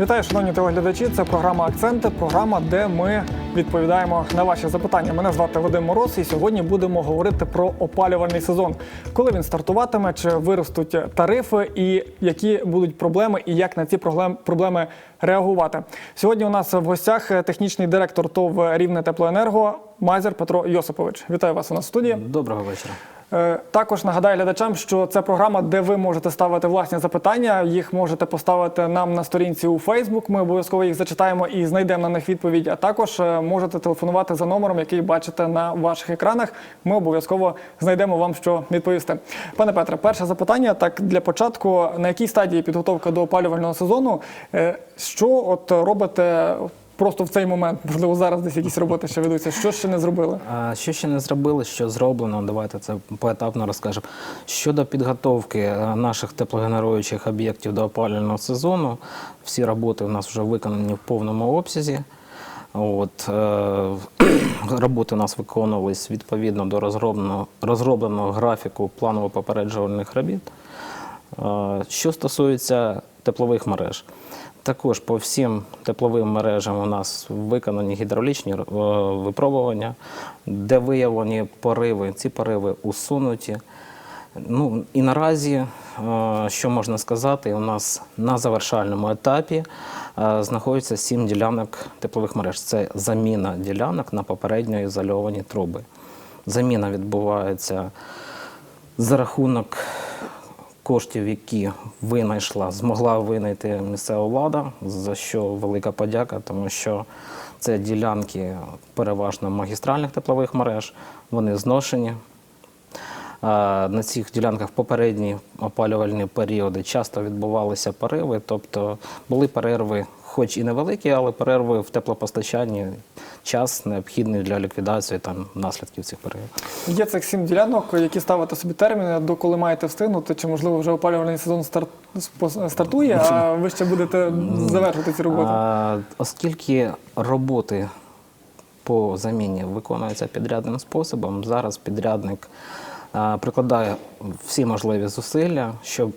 Вітаю, шановні телеглядачі. Це програма Акценти, програма, де ми відповідаємо на ваші запитання. Мене звати Вадим Мороз, і сьогодні будемо говорити про опалювальний сезон. Коли він стартуватиме, чи виростуть тарифи, і які будуть проблеми, і як на ці проблеми реагувати. Сьогодні у нас в гостях технічний директор ТОВ Рівне Теплоенерго Майзер Петро Йосипович. Вітаю вас у нас в студії. Доброго вечора. Е, Також нагадаю глядачам, що це програма, де ви можете ставити власні запитання. Їх можете поставити нам на сторінці у Facebook. Ми обов'язково їх зачитаємо і знайдемо на них відповідь. А також е, можете телефонувати за номером, який бачите на ваших екранах. Ми обов'язково знайдемо вам, що відповісти. Пане Петре, перше запитання. Так для початку, на якій стадії підготовка до опалювального сезону? Е, Що от робите? Просто в цей момент, можливо, зараз десь якісь роботи ще ведуться. Що ще не зробили? А що ще не зробили, що зроблено? Давайте це поетапно розкажемо. Щодо підготовки е, наших теплогенеруючих об'єктів до опалювального сезону, всі роботи у нас вже виконані в повному обсязі. От, е, роботи у нас виконувались відповідно до розробленого, розробленого графіку планово-попереджувальних робіт. Е, Що стосується теплових мереж, також по всім тепловим мережам у нас виконані гідравлічні е, випробування, де виявлені пориви, ці пориви усунуті. Ну і наразі, е, що можна сказати, у нас на завершальному етапі е, знаходиться сім ділянок теплових мереж. Це заміна ділянок на попередньо ізольовані труби. Заміна відбувається за рахунок коштів, які винайшла, змогла винайти місцева влада, за що велика подяка, тому що це ділянки переважно магістральних теплових мереж, вони зношені. На цих ділянках попередні опалювальні періоди часто відбувалися пориви, тобто були перерви, хоч і невеликі, але перерви в теплопостачанні, час необхідний для ліквідації там, наслідків цих перерв. Є цих сім ділянок, які ставите собі терміни, до коли маєте встигнути, чи можливо вже опалювальний сезон стар... стартує, а ви ще будете завершити ці роботи? А, оскільки роботи по заміні виконуються підрядним способом, зараз підрядник прикладає всі можливі зусилля, щоб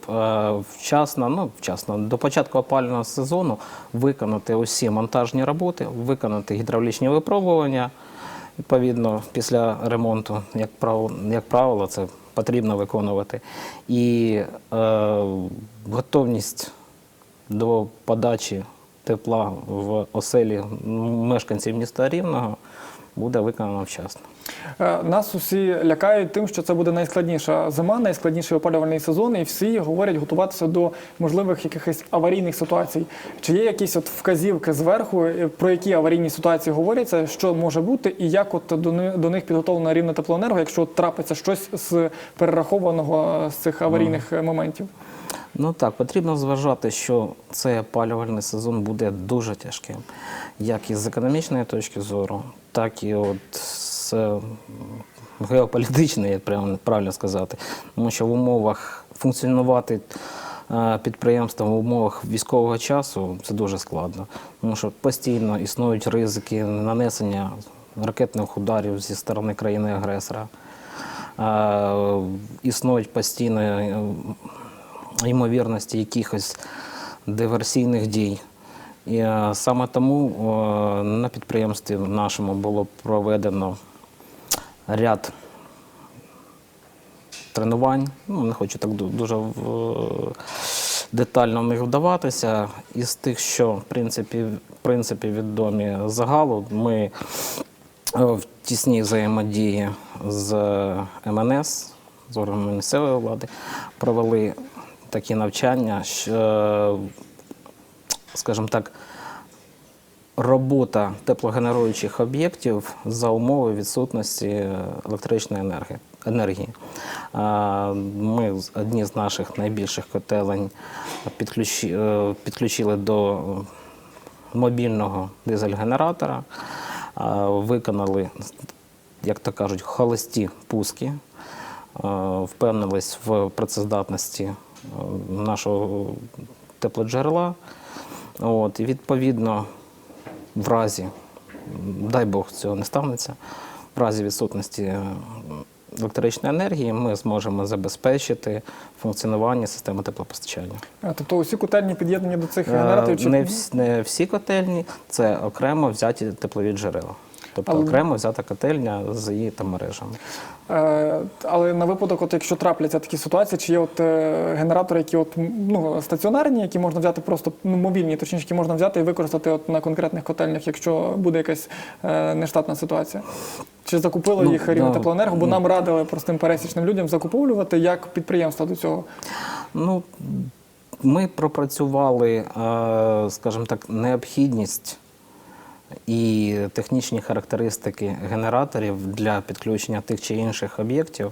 вчасно, ну вчасно, до початку опалювального сезону виконати усі монтажні роботи, виконати гідравлічні випробування. Відповідно, після ремонту, як правило, як правило, це потрібно виконувати. І е, готовність до подачі тепла в оселі мешканців міста Рівного буде виконано вчасно. Е, Нас усі лякають тим, що це буде найскладніша зима, найскладніший опалювальний сезон, і всі говорять готуватися до можливих якихось аварійних ситуацій. Чи є якісь от вказівки зверху, е, про які аварійні ситуації говоряться, що може бути, і як от до ни- до них підготовлена рівне теплоенерго, якщо трапиться щось з перерахованого е, з цих аварійних е, моментів? Ну так, потрібно зважати, що цей опалювальний сезон буде дуже тяжким, як із економічної точки зору, так і от з геополітичної, як правильно- сказати. Тому що в умовах функціонувати е, підприємства в умовах військового часу це дуже складно, тому що постійно існують ризики нанесення ракетних ударів зі сторони країни-агресора. Е, Існують постійно е, ймовірності якихось диверсійних дій. І е, саме тому е, на підприємстві нашому було проведено ряд тренувань. Ну, не хочу так дуже детально в них вдаватися. Із тих, що в принципі, в принципі відомі загалу, ми е, в тісній взаємодії з МНС, з органами місцевої влади, провели такі навчання, що, скажімо так, робота теплогенеруючих об'єктів за умови відсутності електричної енергії. енергії. Ми одні з наших найбільших котелень е, підключили до мобільного дизель-генератора, виконали, як то кажуть, холості пуски, е, впевнились в працездатності е, нашого теплоджерела. От, і відповідно, в разі, дай Бог, цього не станеться, в разі відсутності е, електричної енергії ми зможемо забезпечити функціонування системи теплопостачання. А, Тобто усі котельні під'єднані до цих Е, генераторів? Чи... Не, всі, не всі котельні, це окремо взяті теплові джерела. Тобто Але- окремо взята котельня з її там мережами. Е, Але на випадок, от якщо трапляться такі ситуації, чи є от е, генератори, які от ну стаціонарні, які можна взяти просто ну, мобільні, точніше, які можна взяти і використати от на конкретних котельнях, якщо буде якась е, нештатна ситуація? Чи закупили Ну, їх рівне да. теплоенерго? Бо нам радили простим пересічним людям закуповувати як підприємства до цього. Ну, ми пропрацювали, скажімо так, необхідність і технічні характеристики генераторів для підключення тих чи інших об'єктів.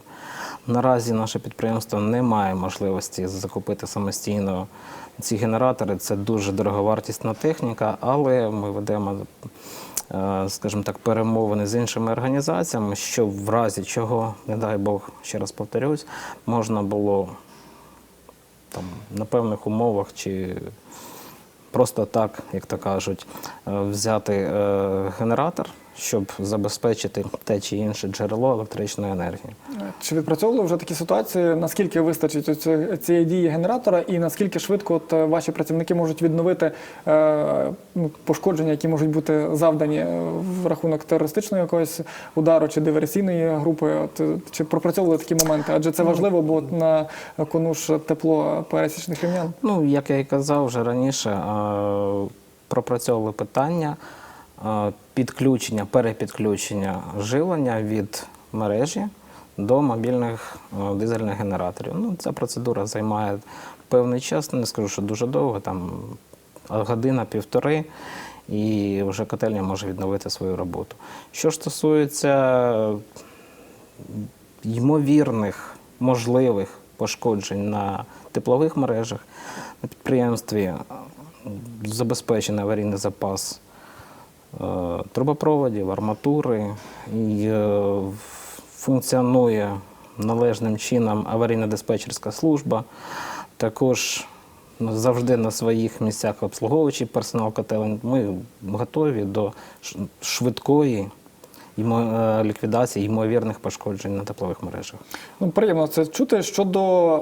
Наразі наше підприємство не має можливості закупити самостійно ці генератори. Це дуже дороговартісна техніка, але ми ведемо, е, скажімо так, перемовини з іншими організаціями, щоб в разі чого, не дай Бог, ще раз повторюсь, можна було там, на певних умовах чи просто так, як то кажуть, е, взяти е, генератор, щоб забезпечити те чи інше джерело електричної енергії. Чи відпрацьовували вже такі ситуації? Наскільки вистачить цієї дії генератора, і наскільки швидко от е, ваші працівники можуть відновити е, ну, пошкодження, які можуть бути завдані е, в рахунок терористичного якогось удару чи диверсійної групи? От е, чи пропрацьовували такі моменти? Адже це важливо, бо на кону ж тепло пересічних рівнян. Ну, як я і казав вже раніше, е, пропрацьовували питання підключення, перепідключення живлення від мережі до мобільних е, дизельних генераторів. Ну, ця процедура займає певний час, не скажу, що дуже довго, там година-півтори, і вже котельня може відновити свою роботу. Що стосується ймовірних, можливих пошкоджень на теплових мережах. На підприємстві е, забезпечений аварійний запас е, трубопроводів, арматури і е, функціонує належним чином аварійно-диспетчерська служба. Також завжди на своїх місцях обслуговуючий персонал котелень. Ми готові до швидкої е, ліквідації ймовірних пошкоджень на теплових мережах. Ну, приємно це чути. Щодо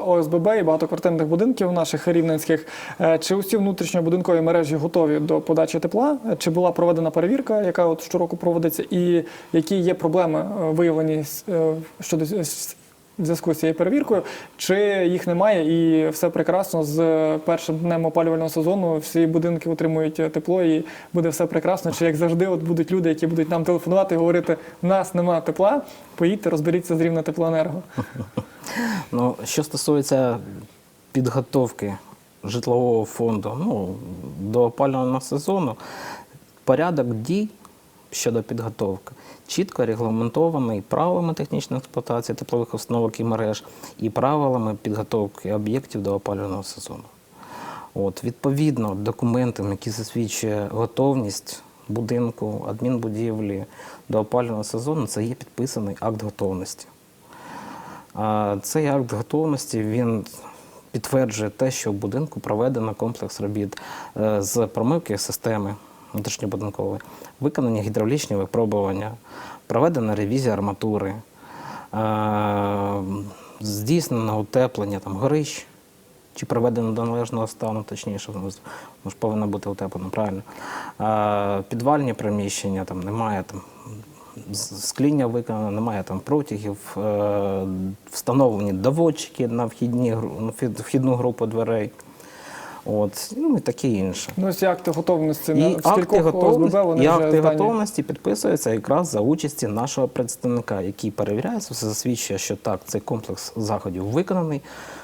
ОСББ і багатоквартирних будинків наших рівненських, е, чи усі внутрішньобудинкові мережі готові до подачі тепла? Е, Чи була проведена перевірка, яка от щороку проводиться, і які є проблеми е, виявлені е, щодо в зв'язку з цією перевіркою? Чи їх немає і все прекрасно з першим днем опалювального сезону? Всі будинки отримують е, тепло і буде все прекрасно? Чи як завжди, от будуть люди, які будуть нам телефонувати і говорити: нас немає тепла, поїдьте, розберіться з рівня теплоенерго. Ну, що стосується підготовки житлового фонду ну, до опалювального сезону, порядок дій щодо підготовки чітко регламентований правилами технічної експлуатації теплових установок і мереж і правилами підготовки об'єктів до опалювального сезону. От, відповідно, документам, які засвідчує готовність будинку, адмінбудівлі до опалювального сезону, це є підписаний акт готовності. А Цей акт готовності він підтверджує те, що в будинку проведено комплекс робіт е, з промивки системи внутрішньобудинкової, виконані гідравлічні випробування, проведена ревізія арматури, е, здійснено утеплення там, горищ, чи приведено до належного стану, точніше, воно ж повинно бути утеплено, правильно. А, підвальні приміщення, там немає там, скління виконано, немає там протягів, е, встановлені доводчики на вхідні, вхідну групу дверей. От, ну і таке інше. Ну, ці акти готовності І на акти, готовності, ОСББ вони і вже акти здані? готовності підписуються якраз за участі нашого представника, який перевіряється, все засвідчує, що так, цей комплекс заходів виконаний,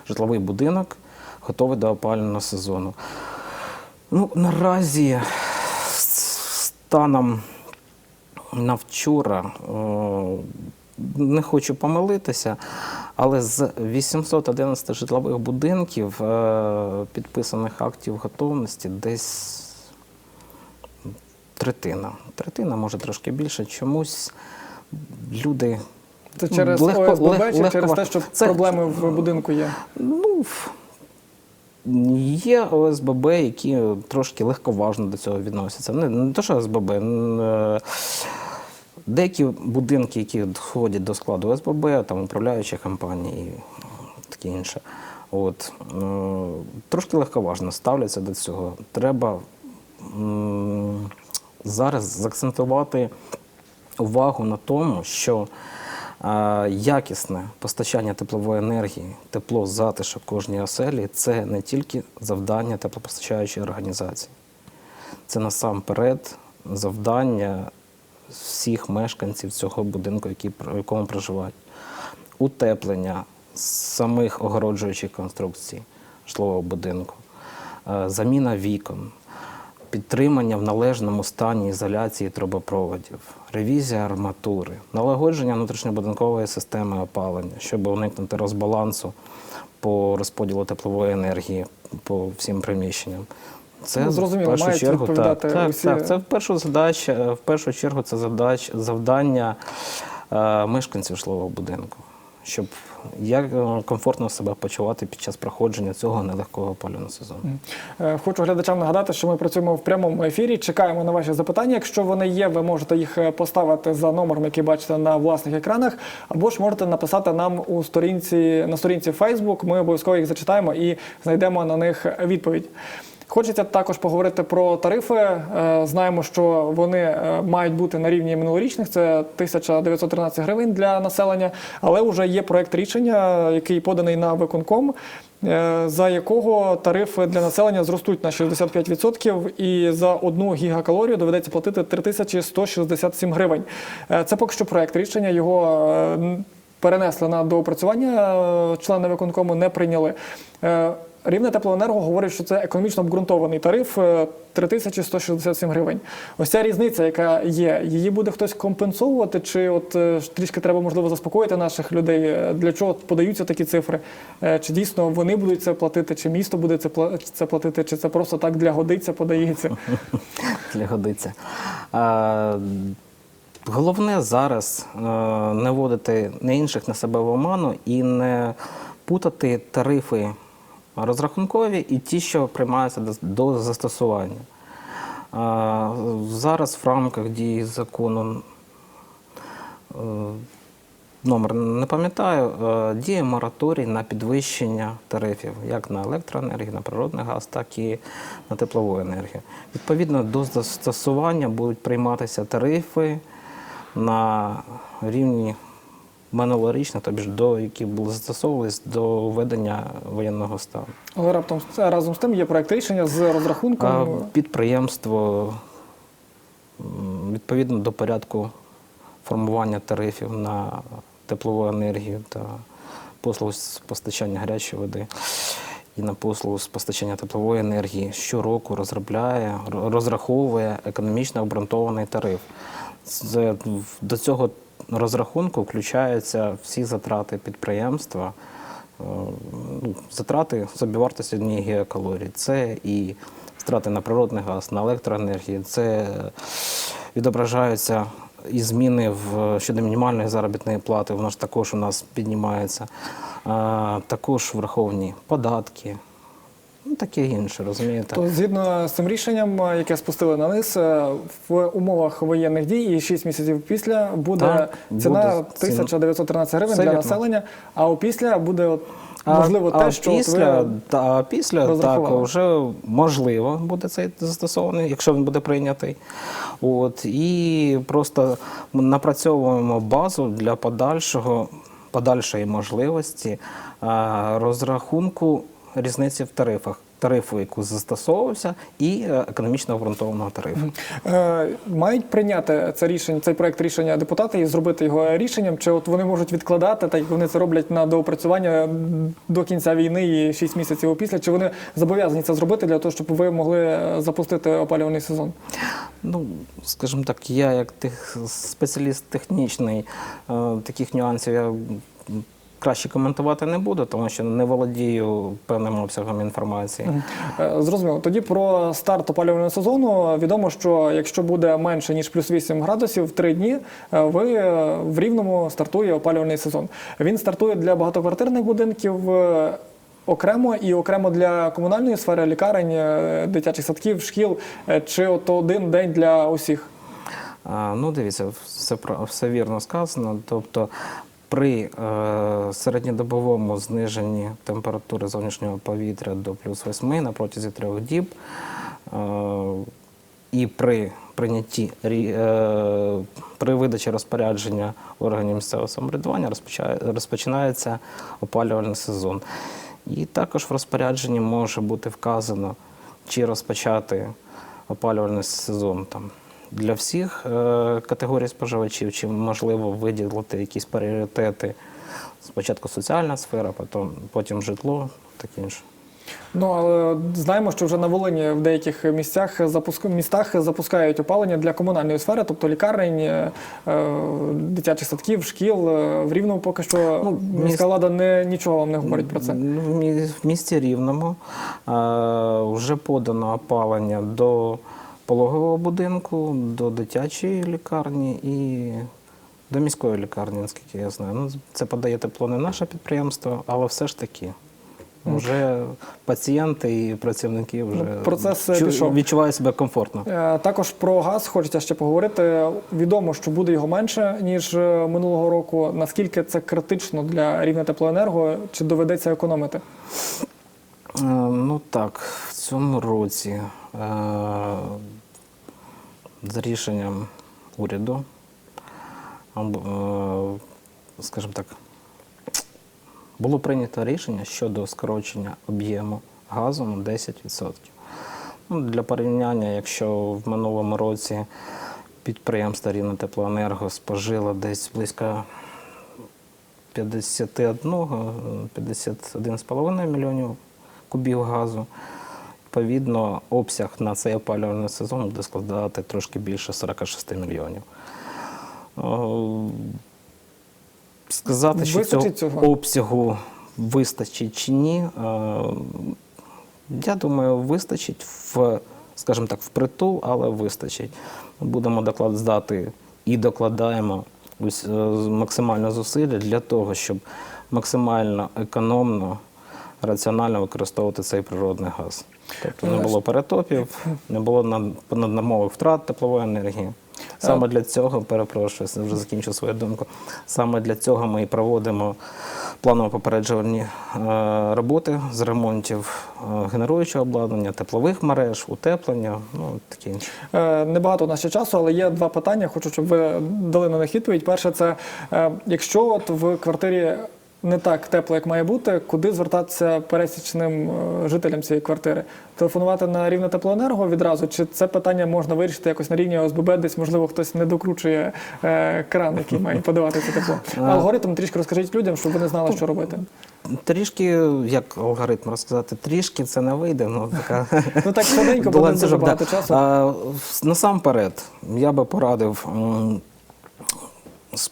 житловий будинок готовий до опалювального сезону. Ну, наразі станом на вчора е, не хочу помилитися, але з 811 житлових будинків е, підписаних актів готовності десь третина. Третина, може трошки більше. Чомусь люди. Це через легко- ОСББ лег- чи через те, що Це- проблеми в будинку є? Ну, є ОСББ, які трошки легковажно до цього відносяться. Не, не те, що ОСББ. Деякі будинки, які входять до складу ОСББ, там управляючі компанії і таке інше. От, е, трошки легковажно ставляться до цього. Треба зараз заакцентувати увагу на тому, що якісне постачання теплової енергії, тепло, затишок кожній оселі це не тільки завдання теплопостачаючої організації. Це насамперед завдання всіх мешканців цього будинку, які, в якому проживають. Утеплення самих огороджуючих конструкцій житлового будинку, е, заміна вікон, підтримання в належному стані ізоляції трубопроводів, ревізія арматури, налагодження внутрішньобудинкової системи опалення, щоб уникнути розбалансу по розподілу теплової енергії по всім приміщенням. Це Ну, в зрозуміло, першу мають чергу відповідати так, усі- так. Це в першу задача, в першу чергу це задач, завдання е, мешканців житлового будинку, щоб як е, комфортно себе почувати під час проходження цього нелегкого опалювального сезону. Е, Хочу глядачам нагадати, що ми працюємо в прямому ефірі. Чекаємо на ваші запитання. Якщо вони є, ви можете їх е, поставити за номером, який бачите на власних екранах, або ж можете написати нам у сторінці на сторінці Facebook. Ми обов'язково їх зачитаємо і знайдемо на них відповідь. Хочеться також поговорити про тарифи. Е, Знаємо, що вони е, мають бути на рівні минулорічних. Це 1913 гривень для населення, але вже є проект рішення, який поданий на виконком, е, за якого тарифи для населення зростуть на 65% і за одну гігакалорію доведеться платити 3167 гривень. Це поки що проект рішення. Його перенесли на доопрацювання. Члени виконкому не прийняли. Е, Рівне теплоенерго говорить, що це економічно обґрунтований тариф е, 3167 гривень. Ось ця різниця, яка є, її буде хтось компенсовувати, чи от е, трішки треба можливо заспокоїти наших людей? Е, Для чого подаються такі цифри? Е, Чи дійсно вони будуть це платити, чи місто буде це платити, чи це просто так для годиться подається? Для годиться. А, головне зараз е, не вводити не інших на себе в оману і не путати тарифи розрахункові і ті, що приймаються до, застосування. Зараз в рамках дії закону е, номер не пам'ятаю, е, діє мораторій на підвищення тарифів як на електроенергію, на природний газ, так і на теплову енергію. Відповідно до застосування будуть прийматися тарифи на рівні минулорічних, тобто ж до які були застосовувались до введення воєнного стану. Але раптом разом з тим є проект рішення з розрахунком. А Підприємство відповідно до порядку формування тарифів на теплову енергію та послуги з постачання гарячої води і на послугу з постачання теплової енергії щороку розробляє, розраховує економічно обґрунтований тариф. До цього розрахунку включаються всі затрати підприємства, е, ну, затрати собівартості однієї гігакалорії. Це і втрати на природний газ, на електроенергію, це відображаються і зміни в щодо мінімальної заробітної плати, воно ж також у нас піднімається. Також враховані податки, ну таке інше, розумієте? То згідно з цим рішенням, яке спустили на низ, в умовах воєнних дій і 6 місяців після буде Так, ціна буде 1913 гривень Все для вірно. населення, а опісля буде от, А- можливо те, а що після, ви та, після так, вже можливо буде цей застосований, якщо він буде прийнятий. От, і просто напрацьовуємо базу для подальшого, подальшої можливості а, розрахунку різниці в тарифах. Тарифу, яку застосовувався, і е, економічно обґрунтованого тарифу. Е, мають прийняти це рішення, цей проект рішення депутати і зробити його рішенням, чи от вони можуть відкладати, так як вони це роблять на доопрацювання до кінця війни і 6 місяців опісля, чи вони зобов'язані це зробити для того, щоб ви могли е, запустити опалювальний сезон? Ну, скажімо так, я як тех, спеціаліст технічний, таких нюансів я краще коментувати не буду, тому що не володію певним обсягом інформації. Е, Зрозуміло. Тоді про старт опалювального сезону. Відомо, що якщо буде менше ніж плюс 8 градусів в три дні, е, ви в рівному стартує опалювальний сезон. Він стартує для багатоквартирних будинків. е, Окремо і окремо для комунальної сфери, лікарень, дитячих садків, шкіл, чи от один день для усіх. Ну, дивіться, все, все вірно сказано. Тобто при е, середньодобовому зниженні температури зовнішнього повітря до плюс 8 на протязі трьох діб е, і при прийнятті е, при видачі розпорядження органів місцевого самоврядування розпочинається опалювальний сезон. І також в розпорядженні може бути вказано, чи розпочати опалювальний сезон там для всіх е, категорій споживачів, чи можливо виділити якісь пріоритети. Спочатку соціальна сфера, потім, потім житло, таке інше. Ну але знаємо, що вже на Волині в деяких місцях запуск... містах запускають опалення для комунальної сфери, тобто лікарень, е, е, дитячих садків, шкіл. В Рівному поки що Ну, міська міс- влада не нічого вам не говорить про це. Ну, В місті Рівному вже подано опалення до пологового будинку, до дитячої лікарні і до міської лікарні, наскільки я знаю. Ну, це подає тепло не наше підприємство, але все ж таки. Вже пацієнти і працівники вже Ну, процес, е, чу- відчувають себе комфортно. Е, Також про газ хочеться ще поговорити. Відомо, що буде його менше ніж е, минулого року. Наскільки це критично для рівня теплоенерго? Чи доведеться економити? Ну так, в цьому році за рішенням уряду, е, скажімо так, було прийнято рішення щодо скорочення об'єму газу на 10%. Ну, для порівняння, якщо в минулому році підприємство Рівне Теплоенерго спожило десь близько 51, 51,5 мільйонів кубів газу. Відповідно, обсяг на цей опалювальний сезон буде складати трошки більше 46 мільйонів. О, Сказати, що цього, цього? обсягу вистачить чи ні, е, я думаю, вистачить в, скажімо так, впритул, але вистачить. Будемо докладати і докладаємо е, максимально зусилля для того, щоб максимально економно, раціонально використовувати цей природний газ. Тобто не було перетопів, не було над- наднормових втрат теплової енергії. Саме для цього, перепрошую, вже закінчу свою думку. Саме для цього ми і проводимо планово попереджувальні е, роботи з ремонтів е, генеруючого обладнання, теплових мереж, утеплення, ну таке інше. Е, Небагато у нас ще часу, але є два питання. Хочу, щоб ви дали на них відповідь. Перше, це е, якщо от в квартирі не так тепло, як має бути, куди звертатися пересічним е, жителям цієї квартири? Телефонувати на рівне теплоенерго відразу? Чи це питання можна вирішити якось на рівні ОСББ? Десь можливо хтось не докручує е, кран, який має подавати це тепло? Алгоритм трішки розкажіть людям, щоб вони знали, що робити. Трішки, як алгоритм розказати, трішки це не вийде. Ну, така Ну так швиденько, бо не дуже багато часу. Насамперед, я би порадив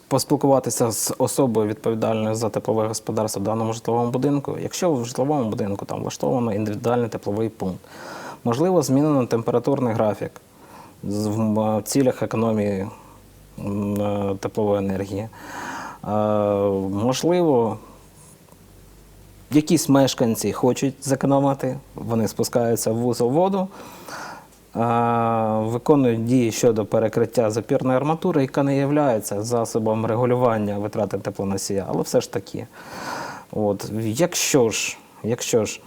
поспілкуватися з особою відповідальною за теплове господарство в даному житловому будинку. Якщо в житловому будинку там влаштовано індивідуальний тепловий пункт, можливо, змінено температурний графік в цілях економії е, теплової енергії. Е, Можливо, Якісь мешканці хочуть зекономити, вони спускаються в вузол воду, виконують дії щодо перекриття запірної арматури, яка не є засобом регулювання витрати теплоносія, але все ж таки. От, якщо ж, якщо ж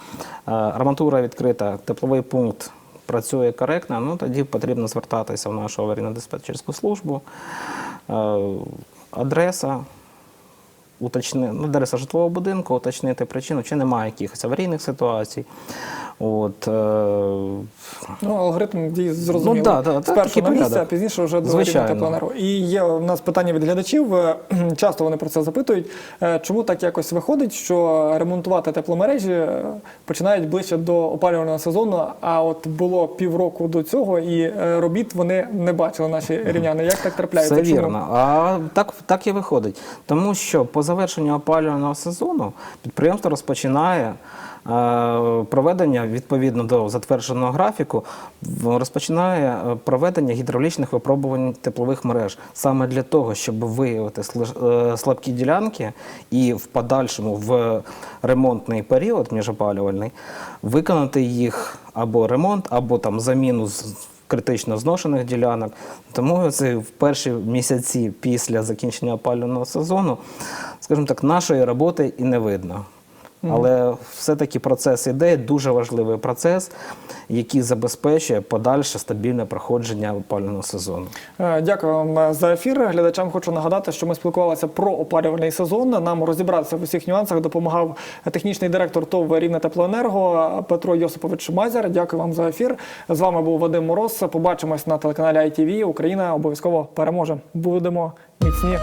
арматура відкрита, тепловий пункт працює коректно, ну тоді потрібно звертатися в нашу аварійно-диспетчерську службу. Адреса, уточни, ну, адреса житлового будинку, уточнити причину, чи немає якихось аварійних ситуацій. От, е, Ну, алгоритм дій зрозуміло. Ну, да, да, Спершу такий на місце, порядок. а пізніше вже до Звичайно. рівня теплоенерго. І є у нас питання від глядачів. е, Часто вони про це запитують. Е, Чому так якось виходить, що ремонтувати тепломережі е, починають ближче до опалювального сезону, а от було півроку до цього, і е, робіт вони не бачили наші рівняни. Як так трапляється? Все Чому? вірно. А так, так і виходить. Тому що по завершенню опалювального сезону підприємство розпочинає проведення відповідно до затвердженого графіку, розпочинає е, проведення гідравлічних випробувань теплових мереж саме для того, щоб виявити е, слабкі ділянки і в подальшому в ремонтний період міжопалювальний виконати їх або ремонт, або там заміну з критично зношених ділянок. Тому це в перші місяці після закінчення опалювального сезону, скажімо так, нашої роботи і не видно. Але все-таки процес іде, дуже важливий процес, який забезпечує подальше стабільне проходження опалювального сезону. Е, Дякую вам е, за ефір. Глядачам хочу нагадати, що ми спілкувалися про опалювальний сезон. Нам розібратися в усіх нюансах допомагав технічний директор ТОВ Рівне Теплоенерго Петро Йосипович Мазяр. Дякую вам за ефір. З вами був Вадим Мороз. Побачимось на телеканалі ITV. Україна обов'язково переможе. Будемо міцні.